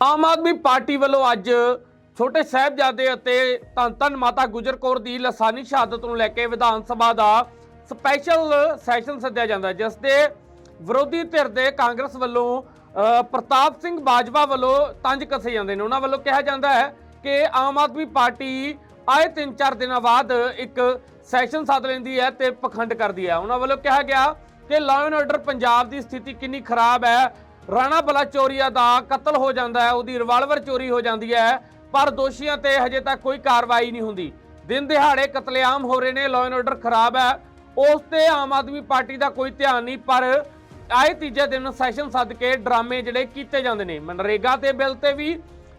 Aam Aadmi party ਵੱਲੋਂ ਅੱਜ ਛੋਟੇ ਸਾਹਿਬਜ਼ਾਦੇ ਅਤੇ ਧੰਨ ਧੰਨ ਮਾਤਾ ਗੁਜਰ ਕੌਰ ਦੀ ਲਸਾਨੀ ਸ਼ਹਾਦਤ ਨੂੰ ਲੈ ਕੇ ਵਿਧਾਨ ਸਭਾ ਦਾ ਸਪੈਸ਼ਲ ਸੈਸ਼ਨ ਸੱਦਿਆ ਜਾਂਦਾ, ਜਿਸ ਦੇ ਵਿਰੋਧੀ ਧਿਰ ਦੇ ਕਾਂਗਰਸ ਵੱਲੋਂ ਪ੍ਰਤਾਪ ਸਿੰਘ ਬਾਜਵਾ ਵੱਲੋਂ ਤੰਜ ਕੱਸੇ ਜਾਂਦੇ ਨੇ। ਉਹਨਾਂ ਵੱਲੋਂ ਕਿਹਾ ਜਾਂਦਾ ਹੈ ਕਿ ਆਮ ਆਦਮੀ ਪਾਰਟੀ ਆਏ 3-4 ਦਿਨਾਂ ਬਾਅਦ ਇੱਕ ਸੈਸ਼ਨ ਸੱਦ ਲੈਂਦੀ ਹੈ ਤੇ ਪਖੰਡ ਕਰਦੀ ਹੈ। ਉਹਨਾਂ ਵੱਲੋਂ ਕਿਹਾ ਗਿਆ ਕਿ ਲਾਅ ਐਂਡ ਆਰਡਰ ਪੰਜਾਬ ਦੀ ਸਥਿਤੀ ਕਿੰਨੀ ਖਰਾਬ ਹੈ ਰਾਣਾ ਬਲਾ ਚੋਰੀਆ ਦਾ ਕਤਲ ਹੋ ਜਾਂਦਾ ਹੈ, ਉਹਦੀ ਰਿਵਾਲਵਰ ਚੋਰੀ ਹੋ ਜਾਂਦੀ ਹੈ, ਪਰ ਦੋਸ਼ੀਆਂ ਤੇ ਹਜੇ ਤੱਕ ਕੋਈ ਕਾਰਵਾਈ ਨਹੀਂ ਹੁੰਦੀ। ਦਿਨ ਦਿਹਾੜੇ ਕਤਲੇਆਮ ਹੋ ਰਹੇ ਨੇ ਲਾਅ ਐਂਡ ਆਰਡਰ ਖਰਾਬ ਹੈ। ਉਸ ਤੇ ਆਮ ਆਦਮੀ ਪਾਰਟੀ ਦਾ ਕੋਈ ਧਿਆਨ ਨਹੀਂ, ਪਰ ਆਏ ਤੀਜੇ ਦਿਨ ਸੈਸ਼ਨ ਸੱਦ ਕੇ ਡਰਾਮੇ ਜਿਹੜੇ ਕੀਤੇ ਜਾਂਦੇ ਨੇ। ਮਨਰੇਗਾ ਤੇ ਬਿੱਲ ਤੇ ਵੀ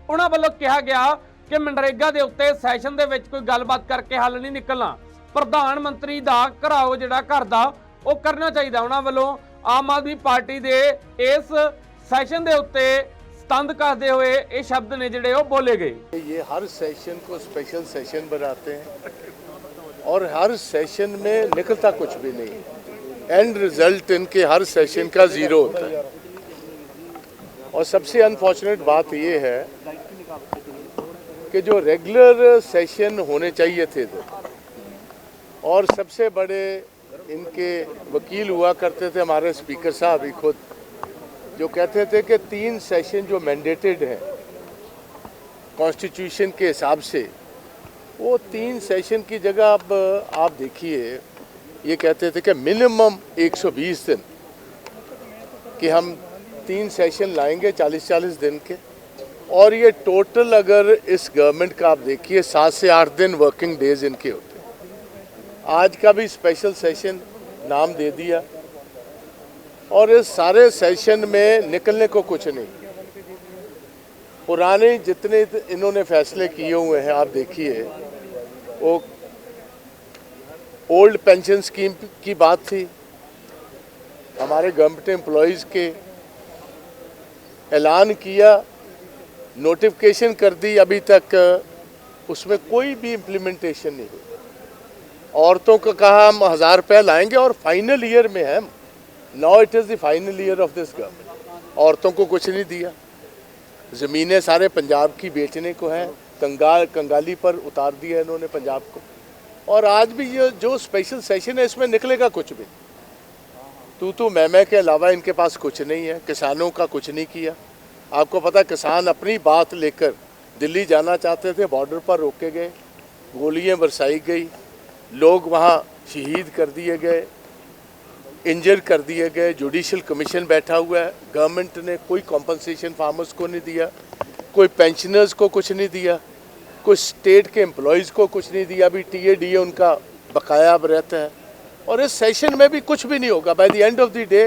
ਉਹਨਾਂ ਵੱਲੋਂ ਕਿਹਾ ਗਿਆ ਕਿ ਮਨਰੇਗਾ ਦੇ ਉੱਤੇ ਸੈਸ਼ਨ ਦੇ ਵਿੱਚ ਕੋਈ ਗੱਲਬਾਤ ਕਰਕੇ ਹੱਲ ਨਹੀਂ ਨਿਕਲਣਾ। ਪ੍ਰਧਾਨ ਮੰਤਰੀ ਦਾ ਘਰਾਓ ਜਿਹੜਾ ਘਰ ਦਾ, ਉਹ ਕਰਨਾ ਚਾਹੀਦਾ ਉਹਨਾਂ ਵੱਲੋਂ। ਆਮ ਆਦਮੀ ਪਾਰਟੀ ਦੇ ਇਸ ਸੈਸ਼ਨ ਦੇ ਉੱਤੇ ਸਤੰਦ ਕਰਦੇ ਹੋਏ ਇਹ ਸ਼ਬਦ ਨੇ ਜਿਹੜੇ ਉਹ ਬੋਲੇ ਗਏ ये हर सेशन को स्पेशल सेशन बनाते हैं और हर सेशन में निकलता कुछ भी नहीं एंड रिजल्ट इनके हर सेशन का जीरो होता है और सबसे अनफॉर्चुनेट बात ये है कि जो रेगुलर सेशन होने चाहिए थे तो और सबसे बड़े इनके वकील हुआ करते थे हमारे स्पीकर साहब ही खुद, जो कहते थे कि तीन सेशन जो मैंडेटेड हैं कॉन्स्टिट्यूशन के हिसाब से, वो तीन सेशन की जगह अब, आप देखिए, ये कहते थे कि मिनिमम 120 दिन कि हम तीन सेशन लाएँगे 40-40 दिन के। और ये टोटल अगर इस गवर्नमेंट का आप देखिए, सात से आठ दिन वर्किंग डेज़ इनके होते आज का भी स्पेशल सेशन नाम दे दिया। और इस सारे सेशन में निकलने को कुछ नहीं। पुराने जितने इन्होंने फैसले किए हुए हैं, आप देखिए, वो ओल्ड पेंशन स्कीम की बात थी। हमारे गवर्नमेंट एम्प्लॉयज़ के ऐलान किया नोटिफिकेशन कर दी अभी तक, उसमें कोई भी इम्प्लीमेंटेशन नहीं हुई औरतों को कहा हम हज़ार रुपया लाएँगे और फाइनल ईयर में है now it is the final year of this government औरतों को कुछ नहीं दिया। ज़मीनें सारे पंजाब की बेचने को हैं, कंगाल, कंगाली पर उतार दिया इन्होंने पंजाब को। और आज भी ये जो स्पेशल सेशन है, इसमें निकलेगा कुछ भी। तू तू मैं मैं के अलावा इनके पास कुछ नहीं है, किसानों का कुछ नहीं किया। आपको पता किसान अपनी बात लेकर दिल्ली जाना चाहते थे बॉर्डर पर रोके गए, गोलियाँ बरसाई गई लोग वहाँ शहीद कर दिए गए इंजर कर दिए गए जुडिशल कमीशन बैठा हुआ है। गवर्नमेंट ने कोई कॉम्पनसेशन फार्मर्स को नहीं दिया, कोई पेंशनर्स को कुछ नहीं दिया कोई स्टेट के एम्प्लॉयज़ को कुछ नहीं दिया। अभी टी ए डी ए उनका बकाया अब रहता है। और इस सेशन में भी कुछ भी नहीं होगा। By the end of the day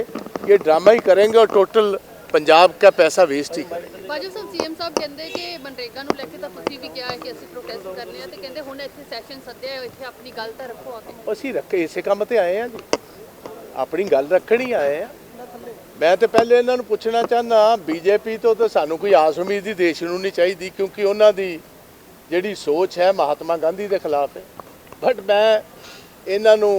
ये ड्रामा ही करेंगे और टोटल पंजाब का पैसा वेस्ट ही करेंगे ਬਾਜੂ ਸਾਹਿਬ ਸੀਐਮ ਸਾਹਿਬ ਕਹਿੰਦੇ ਕਿ ਮਨਰੇਗਾ ਨੂੰ ਲੈ ਕੇ ਤਾਂ ਤੁਸੀਂ ਵੀ ਕਿਹਾ ਹੈ ਕਿ ਅਸੀਂ ਪ੍ਰੋਟੈਸਟ ਕਰਨੇ ਆ ਤੇ ਕਹਿੰਦੇ ਹੁਣ ਇੱਥੇ ਸੈਸ਼ਨ ਸੱਦਿਆ ਹੈ, ਇੱਥੇ ਆਪਣੀ ਗੱਲ ਤਾਂ ਰੱਖੋ ਆ ਕੇ ਅਸੀਂ ਰੱਖੇ ਇਸੇ ਕੰਮ ਤੇ ਆਏ ਆ ਜੀ ਆਪਣੀ ਗੱਲ ਰੱਖਣੀ ਆਏ ਆ ਮੈਂ ਤੇ ਪਹਿਲੇ ਇਹਨਾਂ ਨੂੰ ਪੁੱਛਣਾ ਚਾਹਨਾ ਬੀਜੇਪੀ ਤੋਂ ਤਾਂ ਸਾਨੂੰ ਕੋਈ ਆਸ ਉਮੀਦ ਹੀ ਦੇਸ਼ ਨੂੰ ਨਹੀਂ ਚਾਹੀਦੀ ਕਿਉਂਕਿ ਉਹਨਾਂ ਦੀ ਜਿਹੜੀ ਸੋਚ ਹੈ ਮਹਾਤਮਾ ਗਾਂਧੀ ਦੇ ਖਿਲਾਫ ਹੈ ਬਟ ਮੈਂ ਇਹਨਾਂ ਨੂੰ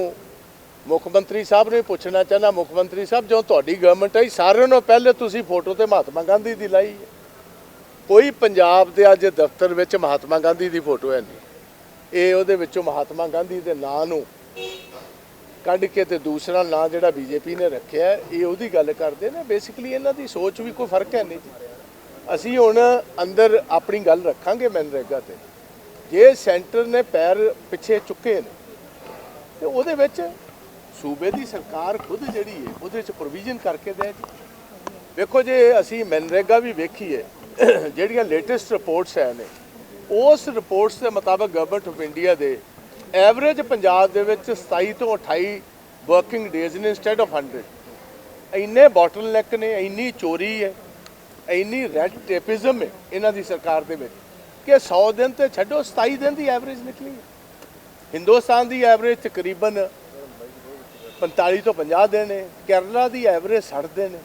ਮੁੱਖ ਮੰਤਰੀ ਸਾਹਿਬ ਨੂੰ ਪੁੱਛਣਾ ਚਾਹੁੰਦਾ, ਮੁੱਖ ਮੰਤਰੀ ਸਾਹਿਬ ਜੋ ਤੁਹਾਡੀ ਗਵਰਨਮੈਂਟ ਆਈ, ਸਾਰਿਆਂ ਨੂੰ ਪਹਿਲੇ ਤੁਸੀਂ ਫੋਟੋ ਤੇ ਮਹਾਤਮਾ ਗਾਂਧੀ ਦੀ ਲਾਈ ਹੈ। ਕੋਈ ਪੰਜਾਬ ਦੇ ਅੱਜ ਦਫ਼ਤਰ ਵਿੱਚ ਮਹਾਤਮਾ ਗਾਂਧੀ ਦੀ ਫੋਟੋ ਹੈ ਨਹੀਂ। ਇਹ ਉਹਦੇ ਵਿੱਚੋਂ ਮਹਾਤਮਾ ਗਾਂਧੀ ਦੇ ਨਾਂ ਨੂੰ ਕੱਢ ਕੇ ਤੇ ਦੂਸਰਾ ਨਾਂ ਜਿਹੜਾ ਬੀਜੇਪੀ ਨੇ ਰੱਖਿਆ, ਇਹ ਉਹਦੀ ਗੱਲ ਕਰਦੇ ਨੇ। ਬੇਸਿਕਲੀ ਇਹਨਾਂ ਦੀ ਸੋਚ ਵੀ ਕੋਈ ਫ਼ਰਕ ਹੈ ਨਹੀਂ ਜੀ। ਅਸੀਂ ਹੁਣ ਅੰਦਰ ਆਪਣੀ ਗੱਲ ਰੱਖਾਂਗੇ ਮਨਰੇਗਾ ਤੇ। ਜੇ ਸੈਂਟਰ ਨੇ ਪੈਰ ਪਿੱਛੇ ਚੁੱਕੇ ਨੇ, ਤੇ ਉਹਦੇ ਵਿੱਚ ਸੂਬੇ ਦੀ ਸਰਕਾਰ ਖੁਦ ਜਿਹੜੀ ਹੈ, ਉਹਦੇ ਵਿੱਚ ਪ੍ਰੋਵੀਜ਼ਨ ਕਰਕੇ ਦੇ ਵੇਖੋ ਜੇ ਅਸੀਂ ਮਨਰੇਗਾ ਵੀ ਵੇਖੀਏ, ਜਿਹੜੀਆਂ ਲੇਟੈਸਟ ਰਿਪੋਰਟਸ ਹੈ ਨੇ ਉਸ ਰਿਪੋਰਟਸ ਦੇ ਮੁਤਾਬਕ ਗਵਰਨਮੈਂਟ ਆਫ ਇੰਡੀਆ ਦੇ ਐਵਰੇਜ ਪੰਜਾਬ ਦੇ ਵਿੱਚ 27 ਤੋਂ 28 ਵਰਕਿੰਗ ਡੇਜ਼ ਨੇ ਇਨਸਟੈਡ ਆਫ 100 ਇੰਨੇ ਬੋਟਲ ਨੈਕ ਨੇ, ਇੰਨੀ ਚੋਰੀ ਹੈ, ਇੰਨੀ ਰੈਡ ਟੇਪਿਜ਼ਮ ਹੈ ਇਹਨਾਂ ਦੀ ਸਰਕਾਰ ਦੇ ਵਿੱਚ, ਕਿ 100 ਦਿਨ ਤੇ ਛੱਡੋ 27 ਦਿਨ ਦੀ ਐਵਰੇਜ ਨਿਕਲੀ ਹਿੰਦੁਸਤਾਨ ਦੀ ਐਵਰੇਜ ਤਕਰੀਬਨ 45 ਤੋਂ 50 ਦਿਨ ਹੈ ਕੇਰਲਾ ਦੀ ਐਵਰੇਜ 60 ਦਿਨ ਹੈ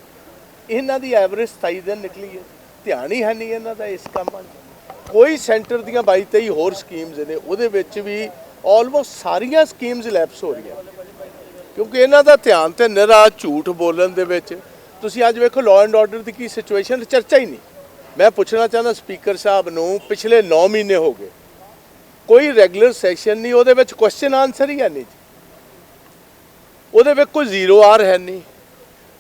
ਇਹਨਾਂ ਦੀ ਐਵਰੇਜ 27 ਦਿਨ ਨਿਕਲੀ ਹੈ। ਧਿਆਨ ਹੀ ਹੈ ਨਹੀਂ ਇਹਨਾਂ ਦਾ ਇਸ ਕੰਮਾਂ 'ਚ। ਕੋਈ ਸੈਂਟਰ ਦੀਆਂ 22 23 ਹੋਰ ਸਕੀਮਸ ਨੇ, ਉਹਦੇ ਵਿੱਚ ਵੀ ਆਲਮੋਸਟ ਸਾਰੀਆਂ ਸਕੀਮਸ ਲੈਪਸ ਹੋ ਰਹੀਆਂ। ਕਿਉਂਕਿ ਇਹਨਾਂ ਦਾ ਧਿਆਨ ਤੇ ਨਿਰਾ ਝੂਠ ਬੋਲਣ ਦੇ ਵਿੱਚ, ਤੁਸੀਂ ਅੱਜ ਵੇਖੋ ਲਾਅ ਐਂਡ ਆਰਡਰ ਦੀ ਕੀ ਸਿਚੁਏਸ਼ਨ ਚਰਚਾ ਹੀ ਨਹੀਂ। ਮੈਂ ਪੁੱਛਣਾ ਚਾਹੁੰਦਾ ਸਪੀਕਰ ਸਾਹਿਬ ਨੂੰ, ਪਿਛਲੇ 9 ਮਹੀਨੇ ਹੋ ਗਏ, ਕੋਈ ਰੈਗੂਲਰ ਸੈਸ਼ਨ ਨਹੀਂ, ਉਹਦੇ ਵਿੱਚ ਕੁਐਸਚਨ ਆਨਸਰ ਹੀ ਹੈ ਨਹੀਂ ਉਹਦੇ ਵਿੱਚ ਕੋਈ ਜ਼ੀਰੋ ਆਰ ਹੈ ਨਹੀਂ।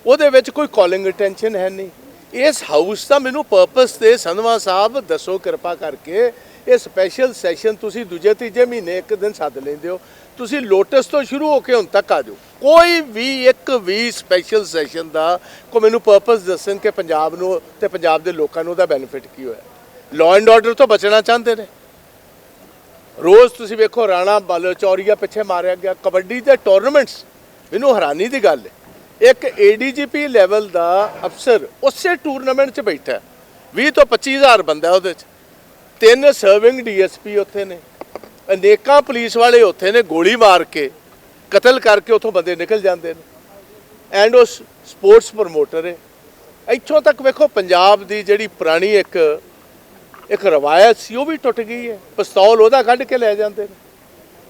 ਉਹਦੇ ਵਿੱਚ ਕੋਈ ਕਾਲਿੰਗ ਅਟੈਂਸ਼ਨ ਹੈ ਨਹੀਂ। ਇਸ ਹਾਊਸ ਦਾ ਮੈਨੂੰ ਪਰਪਸ ਤੇ ਸੰਧਵਾ ਸਾਹਿਬ ਦੱਸੋ ਕਿਰਪਾ ਕਰਕੇ ਇਹ ਸਪੈਸ਼ਲ ਸੈਸ਼ਨ ਤੁਸੀਂ ਦੂਜੇ ਤੀਜੇ ਮਹੀਨੇ ਇੱਕ ਦਿਨ ਸੱਦ ਲੈਂਦੇ ਹੋ। ਤੁਸੀਂ ਲੋਟਸ ਤੋਂ ਸ਼ੁਰੂ ਹੋ ਕੇ ਹੁਣ ਤੱਕ ਆ ਜਾਓ। ਕੋਈ ਵੀ ਇੱਕ ਵੀ ਸਪੈਸ਼ਲ ਸੈਸ਼ਨ ਦਾ ਕੋ ਮੈਨੂੰ ਪਰਪਸ ਦੱਸਣ ਕਿ ਪੰਜਾਬ ਨੂੰ ਤੇ ਪੰਜਾਬ ਦੇ ਲੋਕਾਂ ਨੂੰ ਉਹਦਾ ਬੈਨੀਫਿਟ ਕੀ ਹੋਇਆ। ਲਾਅ ਐਂਡ ਆਰਡਰ ਤੋਂ ਬਚਣਾ ਚਾਹੁੰਦੇ ਨੇ। ਰੋਜ਼ ਤੁਸੀਂ ਵੇਖੋ ਰਾਣਾ ਬਲ ਚੌਰੀਆ ਪਿੱਛੇ ਮਾਰਿਆ ਗਿਆ। ਕਬੱਡੀ ਦੇ ਟੂਰਨਾਮੈਂਟਸ ਮੈਨੂੰ ਹੈਰਾਨੀ ਦੀ ਗੱਲ ਹੈ। ਇੱਕ ਏਡੀਜੀਪੀ ਲੈਵਲ ਦਾ ਅਫਸਰ ਉਸੇ ਟੂਰਨਾਮੈਂਟ 'ਚ ਬੈਠਾ ਹੈ। 20 ਤੋਂ 25000 ਬੰਦਾ ਉਹਦੇ 'ਚ। ਤਿੰਨ ਸਰਵਿੰਗ ਡੀਐਸਪੀ ਉੱਥੇ ਨੇ। ਅਨੇਕਾਂ ਪੁਲਿਸ ਵਾਲੇ ਉੱਥੇ ਨੇ ਗੋਲੀ ਮਾਰ ਕੇ, ਕਤਲ ਕਰਕੇ ਉੱਥੋਂ ਬੰਦੇ ਨਿਕਲ ਜਾਂਦੇ ਨੇ। ਐਂਡ ਉਹ ਸਪੋਰਟਸ ਪ੍ਰਮੋਟਰ ਹੈ। ਇੱਥੋਂ ਤੱਕ ਵੇਖੋ ਪੰਜਾਬ ਦੀ ਜਿਹੜੀ ਪੁਰਾਣੀ ਇੱਕ ਇੱਕ ਰਵਾਇਤ ਸੀ, ਉਹ ਵੀ ਟੁੱਟ ਗਈ ਹੈ। ਪਿਸਤੌਲ ਉਹਦਾ ਕੱਢ ਕੇ ਲੈ ਜਾਂਦੇ ਨੇ।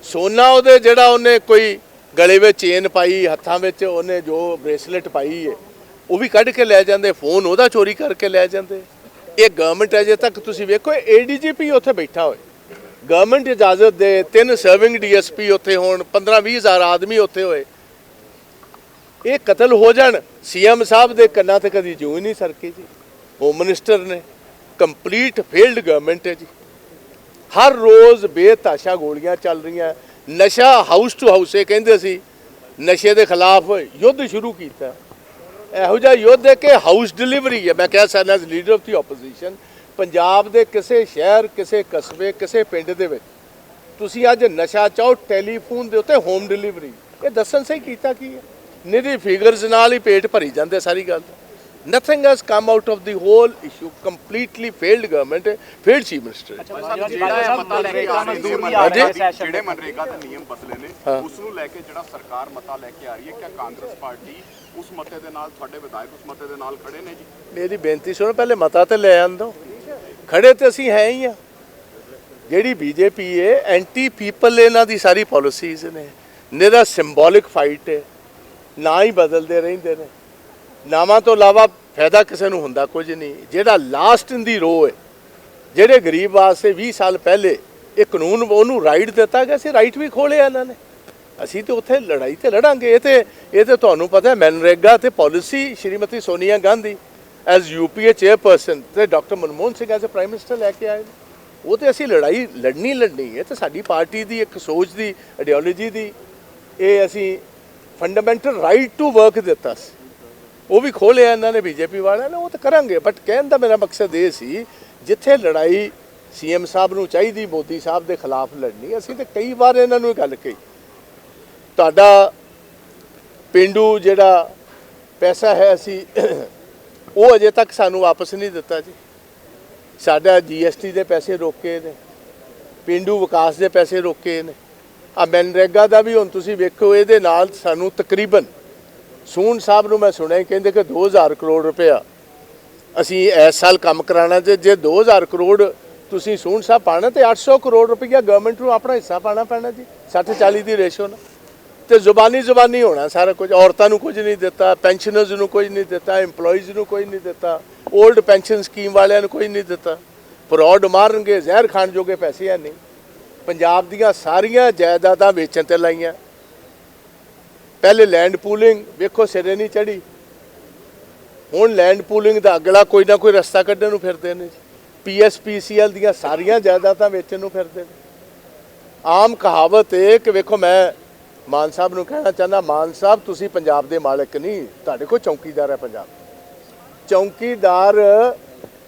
ਸੋਨਾ ਉਹਦੇ ਜਿਹੜਾ ਉਹਨੇ ਕੋਈ ਗਲੇ ਵਿੱਚ ਚੇਨ ਪਾਈ, ਹੱਥਾਂ ਵਿੱਚ ਉਹਨੇ ਜੋ ਬ੍ਰੇਸਲੇਟ ਪਾਈ ਹੈ ਉਹ ਵੀ ਕੱਢ ਕੇ ਲੈ ਜਾਂਦੇ ਫੋਨ ਉਹਦਾ ਚੋਰੀ ਕਰਕੇ ਲੈ ਜਾਂਦੇ। ਇਹ ਗਵਰਨਮੈਂਟ ਅਜੇ ਤੱਕ ਤੁਸੀਂ ਵੇਖੋ ਏਡੀਜੀਪੀ ਉੱਥੇ ਬੈਠਾ ਹੋਏ ਗਵਰਨਮੈਂਟ ਇਜਾਜ਼ਤ ਦੇ, ਤਿੰਨ ਸਰਵਿੰਗ ਡੀਐਸਪੀ ਉੱਥੇ ਹੋਣ 15 20 ਹਜ਼ਾਰ ਆਦਮੀ ਉੱਥੇ ਹੋਏ। ਇਹ ਕਤਲ ਹੋ ਜਾਣ ਸੀਐਮ ਸਾਹਿਬ ਦੇ ਕੰਨਾਂ ਤੇ ਕਦੀ ਜੂੰ ਹੀ ਨਹੀਂ ਸਰਕੀ ਜੀ। ਹੋਮ ਮਿਨਿਸਟਰ ਨੇ ਕੰਪਲੀਟ ਫੇਲਡ ਗਵਰਨਮੈਂਟ ਹੈ ਜੀ। ਹਰ ਰੋਜ਼ ਬੇਤਾਸ਼ਾ ਗੋਲੀਆਂ ਚੱਲ ਰਹੀਆਂ ਨਸ਼ਾ ਹਾਊਸ ਟੂ ਹਾਊਸ ਇਹ ਕਹਿੰਦੇ ਸੀ, ਨਸ਼ੇ ਦੇ ਖਿਲਾਫ ਯੁੱਧ ਸ਼ੁਰੂ ਕੀਤਾ। ਇਹੋ ਜਿਹਾ ਯੁੱਧ ਹੈ ਕਿ ਹਾਊਸ ਡਿਲੀਵਰੀ ਹੈ। ਮੈਂ ਕਹਿ ਸਕਦਾ as leader of the opposition Punjab ਦੇ ਕਿਸੇ ਸ਼ਹਿਰ, ਕਿਸੇ ਕਸਬੇ, ਕਿਸੇ ਪਿੰਡ ਦੇ ਵਿੱਚ ਤੁਸੀਂ ਅੱਜ ਨਸ਼ਾ ਚਾਹੋ ਟੈਲੀਫੋਨ ਦੇ ਉੱਤੇ ਹੋਮ ਡਿਲੀਵਰੀ ਇਹ ਦੱਸਣ ਸਹੀ ਕੀਤਾ ਕੀ ਹੈ? ਨਿਰੀ ਫਿਗਰਸ ਨਾਲ ਹੀ ਪੇਟ ਭਰੀ ਜਾਂਦੇ ਸਾਰੀ ਗੱਲ। Nothing has come out of the whole issue completely failed government failed chief minister ਜਿਹੜਾ ਮਨਰੇਗਾ ਦੇ ਨਿਯਮ ਬਦਲੇ ਨੇ ਉਸ ਨੂੰ ਲੈ ਕੇ ਜਿਹੜਾ ਸਰਕਾਰ ਮਤਾ ਲੈ ਕੇ ਆ ਰਹੀ ਹੈ ਕਿ ਕਾਂਗਰਸ ਪਾਰਟੀ ਉਸ ਮਤੇ ਦੇ ਨਾਲ ਤੁਹਾਡੇ ਵਿਧਾਇਕ ਉਸ ਮਤੇ ਦੇ ਨਾਲ ਖੜੇ ਨੇ ਜੀ? ਮੇਰੀ ਬੇਨਤੀ ਸੁਣੋ ਪਹਿਲੇ ਮਤਾ ਤੇ ਲੈ ਆਂਦੋ। ਖੜੇ ਤੇ ਅਸੀਂ ਹੈ ਹੀ ਆ। ਜਿਹੜੀ ਬੀਜੇਪੀ ਹੈ ਐਂਟੀ ਪੀਪਲ ਇਹਨਾਂ ਦੀ ਸਾਰੀ ਪਾਲਿਸੀਜ਼ ਨੇ। ਨਿਹਰਾ ਸਿੰਬੋਲਿਕ ਫਾਈਟ ਹੈ ਨਾ ਹੀ ਬਦਲਦੇ ਰਹਿੰਦੇ ਨੇ। ਨਾਵਾਂ ਤੋਂ ਇਲਾਵਾ ਫਾਇਦਾ ਕਿਸੇ ਨੂੰ ਹੁੰਦਾ ਕੁਝ ਨਹੀਂ। ਜਿਹੜਾ ਲਾਸਟ ਇਨ ਦੀ ਰੋ ਹੈ, ਜਿਹੜੇ ਗਰੀਬ ਵਾਸਤੇ 20 ਸਾਲ ਪਹਿਲੇ ਇਹ ਕਾਨੂੰਨ ਉਹਨੂੰ ਰਾਈਟ ਦਿੱਤਾ ਗਿਆ ਸੀ ਰਾਈਟ ਵੀ ਖੋਲਿਆ ਇਹਨਾਂ ਨੇ। ਅਸੀਂ ਤੇ ਉੱਥੇ ਲੜਾਈ ਤੇ ਲੜਾਂਗੇ। ਇਹ ਤੇ ਇਹ ਤੇ ਤੁਹਾਨੂੰ ਪਤਾ ਹੈ, ਮਨਰੇਗਾ ਤੇ policy Shrimati Sonia Gandhi as UPA chairperson ਤੇ doctor Manmohan Singh as a prime minister ਲੈ ਕੇ ਆਏ ਨੇ। ਉਹ ਤੇ ਅਸੀਂ ਲੜਾਈ ਲੜਨੀ ਲੜਨੀ ਹੈ ਤੇ ਸਾਡੀ ਪਾਰਟੀ ਦੀ ਇੱਕ ਸੋਚ ਦੀ ਆਈਡੀਓਲੋਜੀ ਦੀ, ਇਹ ਅਸੀਂ ਫੰਡਾਮੈਂਟਲ ਰਾਈਟ ਟੂ ਵਰਕ ਦਿੱਤਾ ਸੀ। ਉਹ ਵੀ ਖੋਲਿਆ ਇਹਨਾਂ ਨੇ ਬੀਜੇਪੀ ਵਾਲਿਆਂ ਨੇ, ਉਹ ਤਾਂ ਕਰਾਂਗੇ। ਬਟ ਕਹਿਣ ਦਾ ਮੇਰਾ ਮਕਸਦ ਇਹ ਸੀ, ਜਿੱਥੇ ਲੜਾਈ ਸੀਐਮ ਸਾਹਿਬ ਨੂੰ ਚਾਹੀਦੀ, ਮੋਦੀ ਸਾਹਿਬ ਦੇ ਖਿਲਾਫ ਲੜਨੀ, ਅਸੀਂ ਤੇ ਕਈ ਵਾਰ ਇਹਨਾਂ ਨੂੰ ਇਹ ਗੱਲ ਕਹੀ। ਤੁਹਾਡਾ ਪਿੰਡੂ ਜਿਹੜਾ ਪੈਸਾ ਹੈ ਅਸੀਂ, ਉਹ ਅਜੇ ਤੱਕ ਸਾਨੂੰ ਵਾਪਸ ਨਹੀਂ ਦਿੱਤਾ ਜੀ। ਸਾਡਾ ਜੀਐਸਟੀ ਦੇ ਪੈਸੇ ਰੋਕੇ ਨੇ, ਪਿੰਡੂ ਵਿਕਾਸ ਦੇ ਪੈਸੇ ਰੋਕੇ ਨੇ। ਆ ਮਨਰੇਗਾ ਦਾ ਵੀ ਹੁਣ ਤੁਸੀਂ ਵੇਖੋ, ਇਹਦੇ ਨਾਲ ਸਾਨੂੰ ਤਕਰੀਬਨ ਸੂਨ ਸਾਹਿਬ ਨੂੰ ਮੈਂ ਸੁਣਿਆ, ਕਹਿੰਦੇ ਕਿ 2000 ਕਰੋੜ ਰੁਪਇਆ ਅਸੀਂ ਇਸ ਸਾਲ ਕੰਮ ਕਰਾਣਾ ਤੇ ਜੇ 2000 ਕਰੋੜ ਤੁਸੀਂ ਸੂਨ ਸਾਹਿਬ ਪਾਣਾ ਤੇ 800 ਕਰੋੜ ਰੁਪਇਆ ਗਵਰਨਮੈਂਟ ਨੂੰ ਆਪਣਾ ਹਿੱਸਾ ਪਾਣਾ ਪੈਣਾ ਜੀ 60 40 ਦੀ ਰੇਸ਼ੋ ਨਾਲ। ਤੇ ਜ਼ੁਬਾਨੀ ਜ਼ੁਬਾਨੀ ਹੋਣਾ ਸਾਰਾ ਕੁਝ, ਔਰਤਾਂ ਨੂੰ ਕੁਝ ਨਹੀਂ ਦਿੱਤਾ ਪੈਨਸ਼ਨਰਜ਼ ਨੂੰ ਕੁਝ ਨਹੀਂ ਦਿੱਤਾ, EMPLOYEES ਨੂੰ ਕੁਝ ਨਹੀਂ ਦਿੱਤਾ 올ਡ ਪੈਨਸ਼ਨ ਸਕੀਮ ਵਾਲਿਆਂ ਨੂੰ ਕੁਝ ਨਹੀਂ ਦਿੱਤਾ। ਫਰੋਡ ਮਾਰਨਗੇ, ਜ਼ਹਿਰ ਖਾਣ ਜੋਗੇ ਪੈਸੇ ਹੈ ਨਹੀਂ। ਪੰਜਾਬ ਦੀਆਂ ਸਾਰੀਆਂ ਜਾਇਦਾਦਾਂ ਵੇਚਣ ਤੇ ਲਾਈਆਂ। ਪਹਿਲੇ ਲੈਂਡ ਪੂਲਿੰਗ ਵੇਖੋ ਸਿਰੇ ਨਹੀਂ ਚੜੀ ਹੁਣ ਲੈਂਡ ਪੂਲਿੰਗ ਦਾ ਅਗਲਾ ਕੋਈ ਨਾ ਕੋਈ ਰਸਤਾ ਕੱਢਣ ਨੂੰ ਫਿਰਦੇ ਨੇ ਜੀ। ਪੀਐਸਪੀਸੀਐਲ ਦੀਆਂ ਸਾਰੀਆਂ ਜਾਇਦਾਦਾਂ ਵੇਚਣ ਨੂੰ ਫਿਰਦੇ ਨੇ। ਆਮ ਕਹਾਵਤ ਹੈ ਕਿ ਵੇਖੋ ਮੈਂ ਮਾਨ ਸਾਹਿਬ ਨੂੰ ਕਹਿਣਾ ਚਾਹੁੰਦਾ, ਮਾਨ ਸਾਹਿਬ ਤੁਸੀਂ ਪੰਜਾਬ ਦੇ ਮਾਲਕ ਨਹੀਂ, ਤੁਹਾਡੇ ਕੋਲ ਚੌਕੀਦਾਰ ਹੈ ਪੰਜਾਬ। ਚੌਕੀਦਾਰ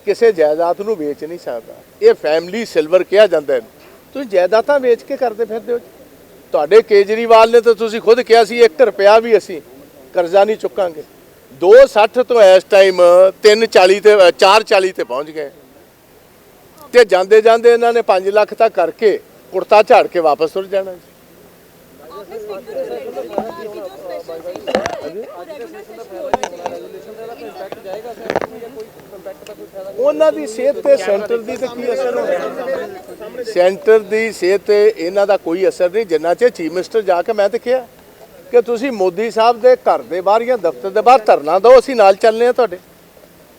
ਕਿਸੇ ਜਾਇਦਾਦ ਨੂੰ ਵੇਚ ਨਹੀਂ ਸਕਦਾ। ਇਹ ਫੈਮਿਲੀ ਸਿਲਵਰ ਕਿਹਾ ਜਾਂਦਾ ਹੈ ਤੁਸੀਂ ਜਾਇਦਾਦਾਂ ਵੇਚ ਕੇ ਕਰਦੇ ਫਿਰਦੇ ਹੋ ਜੀ। ਤੁਹਾਡੇ ਕੇਜਰੀਵਾਲ ਨੇ ਤਾਂ ਤੁਸੀਂ ਖੁਦ ਕਿਹਾ ਸੀ 1 ਰੁਪਿਆ ਵੀ ਅਸੀਂ ਕਰਜ਼ਾ ਨਹੀਂ ਚੁੱਕਾਂਗੇ। 260 ਤੋਂ ਇਸ ਟਾਈਮ 340 ਤੇ 440 ਤੇ ਪਹੁੰਚ ਗਏ। ਤੇ ਜਾਂਦੇ ਜਾਂਦੇ ਇਹਨਾਂ ਨੇ 5 ਲੱਖ ਤੱਕ ਕਰਕੇ ਕੁੜਤਾ ਝਾੜ ਕੇ ਵਾਪਸ ਤੁਰ ਜਾਣਾ ਜੀ। ਉਹਨਾਂ ਦੀ ਸਿਹਤ ਤੇ ਸੈਂਟਰ ਦੀ ਤੇ ਕੀ ਅਸਰ ਹੋਣਾ ਸੈਂਟਰ ਦੀ ਸਿਹਤ ਤੇ ਇਹਨਾਂ ਦਾ ਕੋਈ ਅਸਰ ਨਹੀਂ, ਜਿੰਨਾ ਚਿਰ ਚੀਫ ਮਿਨਿਸਟਰ ਜਾ ਕੇ ਮੈਂ ਤੇ ਕਿਹਾ ਕਿ ਤੁਸੀਂ ਮੋਦੀ ਸਾਹਿਬ ਦੇ ਘਰ ਦੇ ਬਾਹਰ ਜਾਂ ਦਫ਼ਤਰ ਦੇ ਬਾਹਰ ਧਰਨਾ ਦਿਓ, ਅਸੀਂ ਨਾਲ ਚੱਲਨੇ ਆ ਤੁਹਾਡੇ।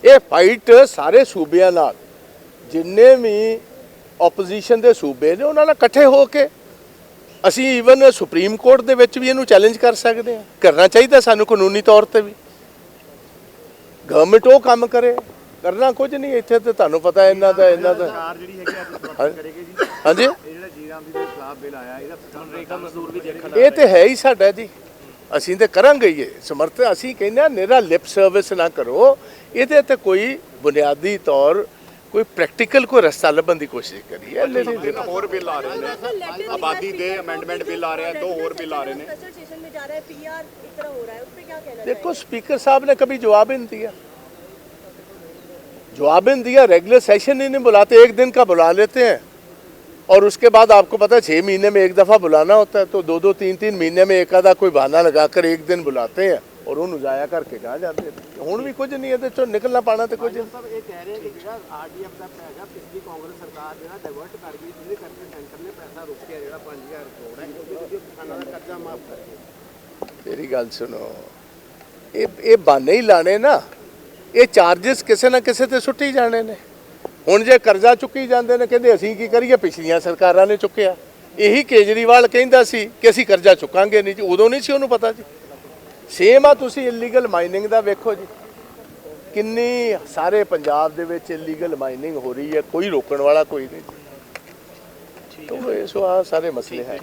ਇਹ ਫਾਈਟ ਸਾਰੇ ਸੂਬਿਆਂ ਨਾਲ, ਜਿੰਨੇ ਵੀ ਆਪੋਜੀਸ਼ਨ ਦੇ ਸੂਬੇ ਨੇ, ਉਹਨਾਂ ਨਾਲ ਇਕੱਠੇ ਹੋ ਕੇ ਅਸੀਂ ਈਵਨ ਸੁਪਰੀਮ ਕੋਰਟ ਦੇ ਵਿੱਚ ਵੀ ਇਹਨੂੰ ਚੈਲੰਜ ਕਰ ਸਕਦੇ ਹਾਂ। ਕਰਨਾ ਚਾਹੀਦਾ ਸਾਨੂੰ ਕਾਨੂੰਨੀ ਤੌਰ ਤੇ ਵੀ। ਗਵਰਨਮੈਂਟ ਉਹ ਕੰਮ ਕਰੇ। ਕਰਨਾ ਕੁਝ ਨਹੀਂ ਇੱਥੇ ਤੇ ਤੁਹਾਨੂੰ ਪਤਾ ਇਹਨਾਂ ਦਾ ਇਹਨਾਂ ਦਾ ਸਰਕਾਰ ਜਿਹੜੀ ਹੈਗੀ ਅੱਜ ਹਾਂ- ਸਮਰਥਨ ਕਰੇਗੀ ਜੀ। ਹਾਂਜੀ? ਇਹ ਜਿਹੜਾ ਜੀਰਾਮ ਦੀ ਦੇ ਖਿਲਾਫ ਬਿੱਲ ਆਇਆ ਇਹਦਾ ਮਨਰੇਗਾ ਮਜ਼ਦੂਰ ਵੀ ਦੇਖਣ ਇਹ ਤੇ ਹੈ ਹੀ ਸਾਡਾ ਜੀ। ਅਸੀਂ ਤੇ ਕਰਾਂਗੇ ਹੀ ਇਹ। ਸਮਰਥ ਅਸੀਂ ਕਹਿੰਦੇ ਆ ਨਿਹਰਾ ਲਿਪ ਸਰਵਿਸ ਨਾ ਕਰੋ। ਇਹਦੇ ਤੇ ਕੋਈ ਬੁਨਿਆਦੀ ਤੌਰ कोई प्रैक्टिकल कोई रास्ता लभन की कोशिश करी है। अच्छा, ले ले और बिल आ रहे हैं। आबादी दे अमेंडमेंट बिल आ रहे हैं दो और बिल आ रहे हैं। कंसल्टेशन में जा रहा है पीआर इस तरह हो रहा है उस पे क्या कहना देखो स्पीकर साहब ने कभी जवाब ही नहीं दिया। जवाब ही नहीं दिया रेगुलर सेशन ही नहीं बुलाते एक दिन का बुला लेते हैं। और उसके बाद आपको पता है छः महीने में एक दफ़ा बुलाना होता है तो दो दो तीन तीन महीने में एक आधा कोई बहाना लगाकर एक दिन बुलाते हैं। ਔਰ ਉਹਨੂੰ ਜ਼ਾਇਆ ਕਰਕੇ ਕਹਾ ਜਾਂਦੇ ਹੁਣ ਵੀ ਕੁਝ ਨਹੀਂ ਇਹਦੇ ਚੋਂ ਨਿਕਲਣਾ ਪਾਣਾ ਤੇ ਕੁਝ। ਤੇਰੀ ਗੱਲ ਸੁਣੋ। ਇਹ ਇਹ ਬਾਨੇ ਹੀ ਲਾਣੇ ਨਾ। ਇਹ ਚਾਰजेस ਕਿਸੇ ਨਾ ਕਿਸੇ ਤੇ ਸੁੱਟੀ ਜਾਣੇ ਨੇ। ਹੁਣ ਜੇ ਕਰਜ਼ਾ ਚੁੱਕੀ ਜਾਂਦੇ ਨੇ ਕਹਿੰਦੇ ਅਸੀਂ ਕੀ ਕਰੀਏ? ਪਿਛਲੀਆਂ ਸਰਕਾਰਾਂ ਨੇ ਚੁੱਕਿਆ। ਇਹੀ ਕੇਜਰੀਵਾਲ ਕਹਿੰਦਾ ਸੀ ਕਿ ਅਸੀਂ ਕਰਜ਼ਾ ਚੁੱਕਾਂਗੇ ਨਹੀਂ ਜੀ। ਉਦੋਂ ਨਹੀਂ ਸੀ ਉਹਨੂੰ ਪਤਾ ਜੀ। ਸੇਮ ਆ ਤੁਸੀਂ ਇਲੀਗਲ ਮਾਈਨਿੰਗ ਦਾ ਵੇਖੋ ਜੀ। ਕਿੰਨੀ ਸਾਰੇ ਪੰਜਾਬ ਦੇ ਵਿੱਚ ਇਲੀਗਲ ਮਾਈਨਿੰਗ ਹੋ ਰਹੀ ਹੈ ਕੋਈ ਰੋਕਣ ਵਾਲਾ ਕੋਈ ਨਹੀਂ। ਤੋਂ ਇਹ ਸੋ ਆ ਸਾਰੇ ਮਸਲੇ ਹੈ।